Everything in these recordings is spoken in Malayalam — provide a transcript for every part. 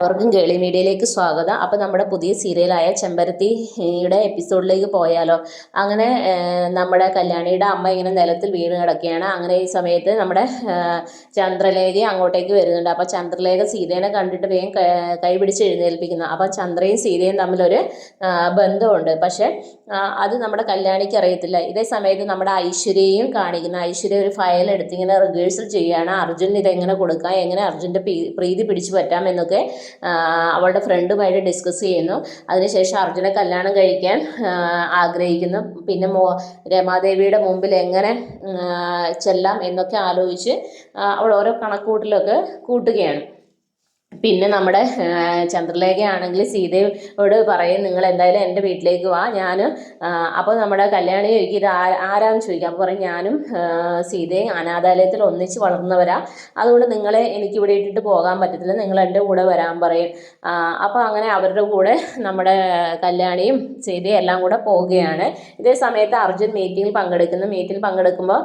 അവർക്കും കേളി മീഡിയയിലേക്ക് സ്വാഗതം. അപ്പോൾ നമ്മുടെ പുതിയ സീരിയലായ ചെമ്പരത്തിയുടെ എപ്പിസോഡിലേക്ക് പോയാലോ? അങ്ങനെ നമ്മുടെ കല്യാണിയുടെ അമ്മ ഇങ്ങനെ നിലത്തിൽ വീണ് കിടക്കുകയാണ്. അങ്ങനെ ഈ സമയത്ത് നമ്മുടെ ചന്ദ്രലേഖ അങ്ങോട്ടേക്ക് വരുന്നുണ്ട്. അപ്പോൾ ചന്ദ്രലേഖ സീതേനെ കണ്ടിട്ട് വേഗം കൈപിടിച്ച് എഴുന്നേൽപ്പിക്കുന്നു. അപ്പോൾ ചന്ദ്രയും സീതയും തമ്മിലൊരു ബന്ധമുണ്ട്. പക്ഷേ അത് നമ്മുടെ കല്യാണിക്ക് അറിയത്തില്ല. ഇതേ സമയത്ത് നമ്മുടെ ഐശ്വര്യയും കാണിക്കുന്നു. ഐശ്വര്യ ഒരു ഫയൽ എടുത്ത് ഇങ്ങനെ റിഹേഴ്സൽ ചെയ്യുകയാണ്. അർജുൻ ഇതെങ്ങനെ കൊടുക്കാം? എങ്ങനെ അർജുന്റെ പ്രീതി പിടിച്ചു പറ്റാം എന്നൊക്കെ അവളുടെ ഫ്രണ്ടുമായിട്ട് ഡിസ്കസ് ചെയ്യുന്നു. അതിനുശേഷം അർജുനെ കല്യാണം കഴിക്കാൻ ആഗ്രഹിക്കുന്നു. പിന്നെ മോ രമാദേവിയുടെ മുമ്പിൽ എങ്ങനെ ചെല്ലാം എന്നൊക്കെ ആലോചിച്ച് അവൾ ഓരോ കണക്കൂട്ടിലൊക്കെ കൂട്ടുകയാണ്. പിന്നെ നമ്മുടെ ചന്ദ്രലേഖയാണെങ്കിൽ സീതയോട് പറയും നിങ്ങൾ എന്തായാലും എന്റെ വീട്ടിലേക്ക് വാ ഞാൻ അപ്പോൾ നമ്മുടെ കല്യാണി ചോദിക്കും ഇത് ആരാന്ന് ചോദിക്കാം. അപ്പോൾ പറയും ഞാനും സീതയും അനാഥാലയത്തിൽ ഒന്നിച്ച് വളർന്നവരാ. അതുകൊണ്ട് നിങ്ങളെ എനിക്ക് ഇവിടെ ഇട്ടിട്ട് പോകാൻ പറ്റത്തില്ല. നിങ്ങൾ എന്റെ കൂടെ വരാൻ പറയും. അപ്പോൾ അങ്ങനെ അവരുടെ കൂടെ നമ്മുടെ കല്യാണിയും സീതയും എല്ലാം കൂടെ പോവുകയാണ്. ഇതേ സമയത്ത് അർജുൻ മീറ്റിങ്ങിൽ പങ്കെടുക്കുന്നു. മീറ്റിൽ പങ്കെടുക്കുമ്പോൾ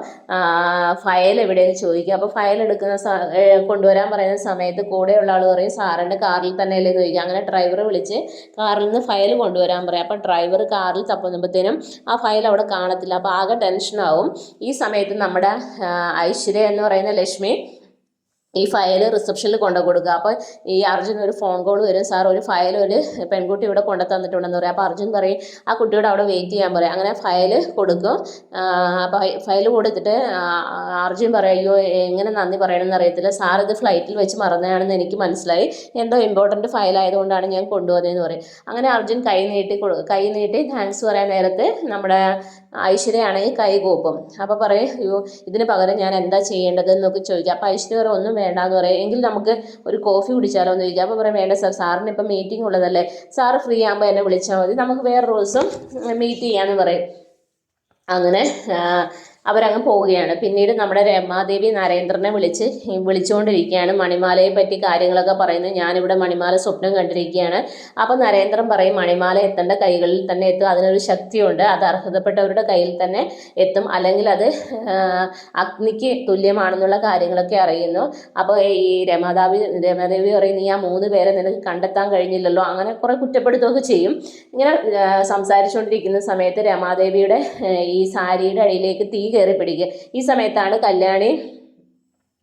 ഫയൽ എവിടെയെന്ന് ചോദിക്കും. അപ്പോൾ ഫയൽ എടുക്കുന്ന കൊണ്ടുവരാൻ പറയുന്ന സമയത്ത് കൂടെയുള്ള ആൾ സാറിന്റെ കാറിൽ തന്നെ അല്ലേ എന്ന് ചോദിക്കും അങ്ങനെ ഡ്രൈവറെ വിളിച്ച് കാറിൽ നിന്ന് ഫയൽ കൊണ്ടുവരാൻ പറയും. അപ്പോൾ ഡ്രൈവർ കാറിൽ തപ്പുമ്പോഴത്തേനും ആ ഫയൽ അവിടെ കാണത്തില്ല. അപ്പോൾ ആകെ ടെൻഷനാവും ഈ സമയത്ത് നമ്മുടെ ഐശ്വര്യ എന്ന് പറയുന്ന ലക്ഷ്മി ഈ ഫയൽ റിസപ്ഷനിൽ കൊണ്ടു കൊടുക്കുക. അപ്പോൾ ഈ അർജുൻ ഒരു ഫോൺ കോൾ വരും. സാർ ഒരു ഫയൽ ഒരു പെൺകുട്ടി ഇവിടെ കൊണ്ടു തന്നിട്ടുണ്ടെന്ന് പറയും. അപ്പോൾ അർജുൻ പറയും ആ കുട്ടിയോട് അവിടെ വെയിറ്റ് ചെയ്യാൻ പറയും. അങ്ങനെ ഫയൽ കൊടുക്കും. അപ്പോൾ ഫയൽ കൊടുത്തിട്ട് അർജുൻ പറയും അയ്യോ എങ്ങനെ നന്ദി പറയണമെന്ന് അറിയത്തില്ല. സാർ ഇത് ഫ്ലൈറ്റിൽ വെച്ച് മറന്നതാണെന്ന് എനിക്ക് മനസ്സിലായി. എന്തോ ഇമ്പോർട്ടന്റ് ഫയൽ ആയതുകൊണ്ടാണ് ഞാൻ കൊണ്ടുവന്നതെന്ന് പറയും. അങ്ങനെ അർജുൻ കൈ നീട്ടി കൈ നീട്ടി താങ്ക്സ് പറയാൻ നേരത്തെ നമ്മുടെ ഐശ്വര്യയാണെങ്കിൽ കൈ കൂപ്പും. അപ്പോൾ പറയും അയ്യോ ഇതിന് പകരം ഞാൻ എന്താ ചെയ്യേണ്ടത് എന്നൊക്കെ ചോദിക്കാം. അപ്പോൾ ഐശ്വര്യ ഒന്നും വേണ്ടാന്ന് പറയും. എങ്കിൽ നമുക്ക് ഒരു കോഫി കുടിച്ചാലോ എന്ന് ചോദിക്കാം. അപ്പോൾ പറയും വേണ്ട സാർ സാറിന് ഇപ്പം മീറ്റിംഗ് ഉള്ളതല്ലേ. സാറ് ഫ്രീ ആകുമ്പോൾ എന്നെ വിളിച്ചാൽ മതി. നമുക്ക് വേറൊരു ദിവസം മീറ്റ് ചെയ്യാമെന്ന് പറയും. അങ്ങനെ അവരങ്ങ് പോവുകയാണ്. പിന്നീട് നമ്മുടെ രമാദേവി നരേന്ദ്രനെ വിളിച്ച് വിളിച്ചുകൊണ്ടിരിക്കുകയാണ്. മണിമാലയെ പറ്റി കാര്യങ്ങളൊക്കെ പറയുന്നു. ഞാനിവിടെ മണിമാല സ്വപ്നം കണ്ടിരിക്കുകയാണ്. അപ്പോൾ നരേന്ദ്രൻ പറയും മണിമാല എത്തേണ്ട കൈകളിൽ തന്നെ എത്തും. അതിനൊരു ശക്തിയുണ്ട്. അത് അർഹതപ്പെട്ടവരുടെ കയ്യിൽ തന്നെ എത്തും. അല്ലെങ്കിൽ അത് അഗ്നിക്ക് തുല്യമാണെന്നുള്ള കാര്യങ്ങളൊക്കെ അറിയുന്നു. അപ്പോൾ ഈ രമാദേവി രമാദേവി പറയും നീ ആ മൂന്ന് പേരെ നിനക്ക് കണ്ടെത്താൻ കഴിഞ്ഞില്ലല്ലോ. അങ്ങനെ കുറേ കുറ്റപ്പെടുത്തുകയൊക്കെ ചെയ്യും. ഇങ്ങനെ സംസാരിച്ചുകൊണ്ടിരിക്കുന്ന സമയത്ത് രമാദേവിയുടെ ഈ സാരിയുടെ അടിയിലേക്ക് തീ കയറി പിടിക്കുക. ഈ സമയത്താണ് കല്യാണി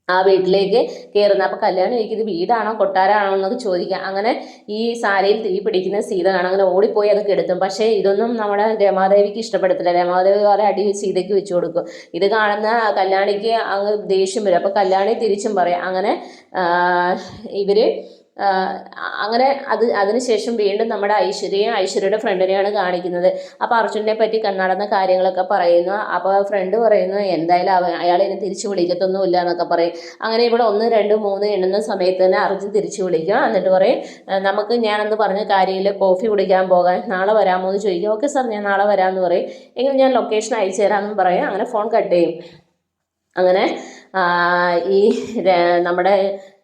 ആ വീട്ടിലേക്ക് കയറുന്നത് അപ്പോൾ കല്യാണി എനിക്കിത് വീടാണോ? കൊട്ടാരമാണോ? എന്നൊക്കെ ചോദിക്കുക. അങ്ങനെ ഈ സാരിയിൽ തീ പിടിക്കുന്ന സീത കാണാം. അങ്ങനെ ഓടിപ്പോയി അതൊക്കെ എടുത്തും പക്ഷേ ഇതൊന്നും നമ്മുടെ രമാദേവിക്ക് ഇഷ്ടപ്പെടത്തില്ല. രമാദേവി വേറെ അടി സീതയ്ക്ക് വെച്ച് കൊടുക്കും. ഇത് കാണുന്ന കല്യാണിക്ക് അങ്ങ് ദേഷ്യം വരും. അപ്പോൾ കല്യാണി തിരിച്ചും പറയും. അങ്ങനെ ഇവർ അങ്ങനെ അത് അതിനുശേഷം വീണ്ടും നമ്മുടെ ഐശ്വര്യയും ഐശ്വര്യയുടെ ഫ്രണ്ടിനെയാണ് കാണിക്കുന്നത്. അപ്പോൾ അർജുനെ പറ്റി നടന്ന കാര്യങ്ങളൊക്കെ പറയുന്നു. അപ്പോൾ ഫ്രണ്ട് പറയുന്നു എന്തായാലും അവ അയാൾ ഇനി തിരിച്ചു വിളിക്കത്തൊന്നുമില്ല എന്നൊക്കെ പറയും. അങ്ങനെ ഇവിടെ ഒന്ന് രണ്ട് മൂന്ന് എണ്ണുന്ന സമയത്ത് തന്നെ അർജുൻ തിരിച്ചു വിളിക്കും. എന്നിട്ട് പറയും "ഏഹ് നമുക്ക് ഞാനന്ന് പറഞ്ഞ കാര്യമില്ല. കോഫി കുടിക്കാൻ പോകാൻ. നാളെ വരാമോ? എന്ന് ചോദിക്കും. ഓക്കെ സാർ ഞാൻ നാളെ വരാമെന്ന് പറയും. എങ്കിൽ ഞാൻ ലൊക്കേഷൻ അയച്ചു തരാമെന്ന് പറയും. അങ്ങനെ ഫോൺ കട്ട് ചെയ്യും. അങ്ങനെ ഈ നമ്മുടെ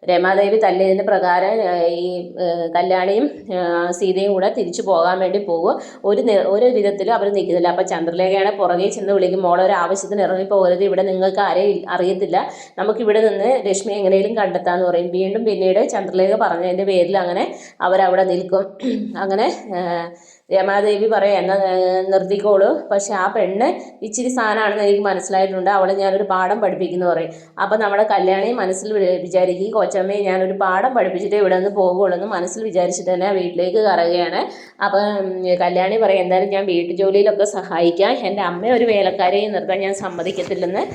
രമാദേവി തല്ലിയതിന് പ്രകാരം ഈ കല്യാണിയും സീതയും കൂടെ തിരിച്ചു പോകാൻ വേണ്ടി പോകും. ഒരു ഒരു വിധത്തിലും അവർ നിൽക്കുന്നില്ല. അപ്പം ചന്ദ്രലേഖയാണ് പുറകെ ചെന്ന് വിളിക്കും മോളെ ഒരു ആവശ്യത്തിന് ഇറങ്ങിപ്പോകരുത് ഇവിടെ നിങ്ങൾക്ക് ആരെയും അറിയത്തില്ല. നമുക്ക് ഇവിടെ നിന്ന് രശ്മി എങ്ങനെയും കണ്ടെത്താന്ന് പറയും. വീണ്ടും പിന്നീട് ചന്ദ്രലേഖ പറഞ്ഞതിന്റെ പേരിൽ അങ്ങനെ അവരവിടെ നിൽക്കും. അങ്ങനെ രമാദേവി പറയാം എന്നാൽ നിർത്തിക്കോളൂ. പക്ഷെ ആ പെണ്ണ് ഇച്ചിരി സാധനമാണെന്ന് എനിക്ക് മനസ്സിലായിട്ടുണ്ട്. അവളെ ഞാനൊരു പാഠം പഠിപ്പിക്കുന്നു പറയും. അപ്പം നമ്മുടെ കല്യാണി മനസ്സിൽ വിചാരിക്കും കൊച്ചമ്മയെ ഞാനൊരു പാഠം പഠിപ്പിച്ചിട്ട് ഇവിടെ നിന്ന് പോകുള്ളൂ എന്ന് മനസ്സിൽ വിചാരിച്ചിട്ട് തന്നെ വീട്ടിലേക്ക് കറങ്ങുകയാണ്. അപ്പം കല്യാണി പറയും എന്തായാലും ഞാൻ വീട്ടു ജോലിയിലൊക്കെ സഹായിക്കാം. എന്റെ അമ്മ ഒരു വേലക്കാരെയും നിർത്താൻ ഞാൻ സമ്മതിക്കത്തില്ലെന്ന്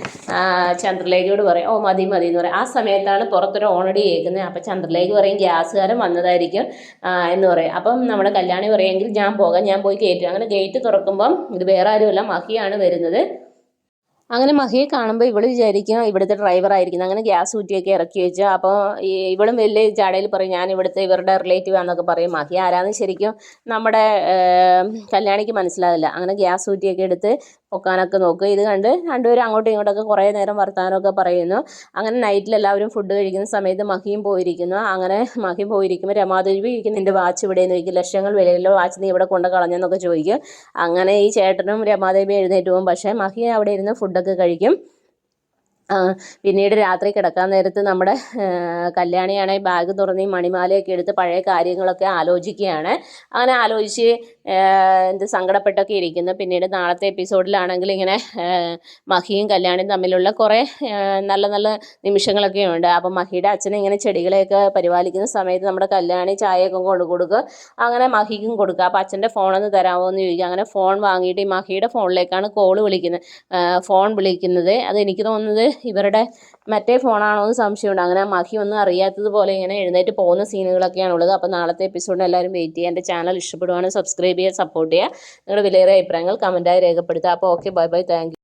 ചന്ദ്രലേഖയോട് പറയും. ഓ മതി മതി എന്ന് പറയും. ആ സമയത്താണ് പുറത്തൊരു ഓണടി കേൾക്കുന്നത്. അപ്പം ചന്ദ്രലേഖ പറയും ഗ്യാസുകാരൻ വന്നതായിരിക്കും എന്ന് പറയും. അപ്പം നമ്മുടെ കല്യാണി പറയുമെങ്കിൽ ഞാൻ പോകാം ഞാൻ പോയി കയറ്റും. അങ്ങനെ ഗേറ്റ് തുറക്കുമ്പം ഇത് വേറെ ആരുമല്ല മഹിയാണ് വരുന്നത്. അങ്ങനെ മഹിയെ കാണുമ്പോൾ ഇവൾ വിചാരിക്കും ഇവിടുത്തെ ഡ്രൈവർ ആയിരിക്കും. അങ്ങനെ ഗ്യാസ് ഊറ്റിയൊക്കെ ഇറക്കി വെച്ചു അപ്പോൾ ഇവളും വലിയ ചാടയിൽ പറയും ഞാൻ ഇവിടുത്തെ ഇവരുടെ റിലേറ്റീവ് ആണെന്നൊക്കെ പറയും. മഹി ആരാന്ന് ശരിക്കും നമ്മുടെ കല്യാണിക്ക് മനസ്സിലാവില്ല. അങ്ങനെ ഗ്യാസ് ഊറ്റിയൊക്കെ എടുത്ത് പൊക്കാനൊക്കെ നോക്കും. ഇത് കണ്ട് രണ്ടുപേരും അങ്ങോട്ടും ഇങ്ങോട്ടൊക്കെ കുറേ നേരം വർത്തമാനമൊക്കെ പറയുന്നു. അങ്ങനെ നൈറ്റിൽ എല്ലാവരും ഫുഡ് കഴിക്കുന്ന സമയത്ത് മഹിയും പോയിരിക്കുന്നു. അങ്ങനെ മഹി പോയിരിക്കുമ്പോൾ രമാദേവി ചോദിക്കും നിന്റെ വാച്ച് ഇവിടെ എന്ന് ചോദിക്കും ലക്ഷങ്ങൾ വിലയിലുള്ള വാച്ച് നീ ഇവിടെ കൊണ്ട് കളഞ്ഞെന്നൊക്കെ ചോദിക്കും. അങ്ങനെ ഈ ചേട്ടനും രമാദേവി എഴുന്നേറ്റ് പോകും. പക്ഷേ മഹി അവിടെ ഇരുന്ന് ഫുഡൊക്കെ കഴിക്കും. പിന്നീട് രാത്രി കിടക്കാൻ നേരത്ത് നമ്മുടെ കല്യാണിയാണെങ്കിൽ ബാഗ് തുറന്ന് മണിമാലയൊക്കെ എടുത്ത് പഴയ കാര്യങ്ങളൊക്കെ ആലോചിക്കുകയാണ്. അങ്ങനെ ആലോചിച്ച് എന്ത് സങ്കടപ്പെട്ടൊക്കെ ഇരിക്കുന്നു. പിന്നീട് നാളത്തെ എപ്പിസോഡിലാണെങ്കിൽ ഇങ്ങനെ മഹിയും കല്യാണിയും തമ്മിലുള്ള കുറേ നല്ല നല്ല നിമിഷങ്ങളൊക്കെ ഉണ്ട്. അപ്പം മഹിയുടെ അച്ഛൻ ഇങ്ങനെ ചെടികളെയൊക്കെ പരിപാലിക്കുന്ന സമയത്ത് നമ്മുടെ കല്യാണി ചായയൊക്കെ കൊണ്ട് കൊടുക്കുക അങ്ങനെ മഹിക്കും കൊടുക്കുക അപ്പം അച്ഛന്റെ ഫോണൊന്ന് തരാമോ എന്ന് ചോദിക്കുക അങ്ങനെ ഫോൺ വാങ്ങിയിട്ട് ഈ മഹിയുടെ ഫോണിലേക്കാണ് കോൾ വിളിക്കുന്നത്. ഫോൺ വിളിക്കുന്നത്. അത് എനിക്ക് തോന്നുന്നത് ഇവരുടെ മറ്റേ ഫോണാണോ എന്ന് സംശയമുണ്ട്. അങ്ങനെ മഹി ഒന്നും അറിയാത്തതുപോലെ ഇങ്ങനെ എഴുന്നേറ്റ് പോകുന്ന സീനുകളൊക്കെയാണ് ഉള്ളത് അപ്പോൾ നാളത്തെ എപ്പിസോഡിന് എല്ലാവരും വെയിറ്റ് ചെയ്യുക. എന്റെ ചാനൽ ഇഷ്ടപ്പെടുവാണെങ്കിൽ സബ്സ്ക്രൈബ് ചെയ്യുക സപ്പോർട്ട് ചെയ്യുക. നിങ്ങളുടെ വിലയേറെ അഭിപ്രായങ്ങൾ കമന്റായി രേഖപ്പെടുത്തുക. അപ്പോൾ ഓക്കെ ബൈ ബൈ. താങ്ക്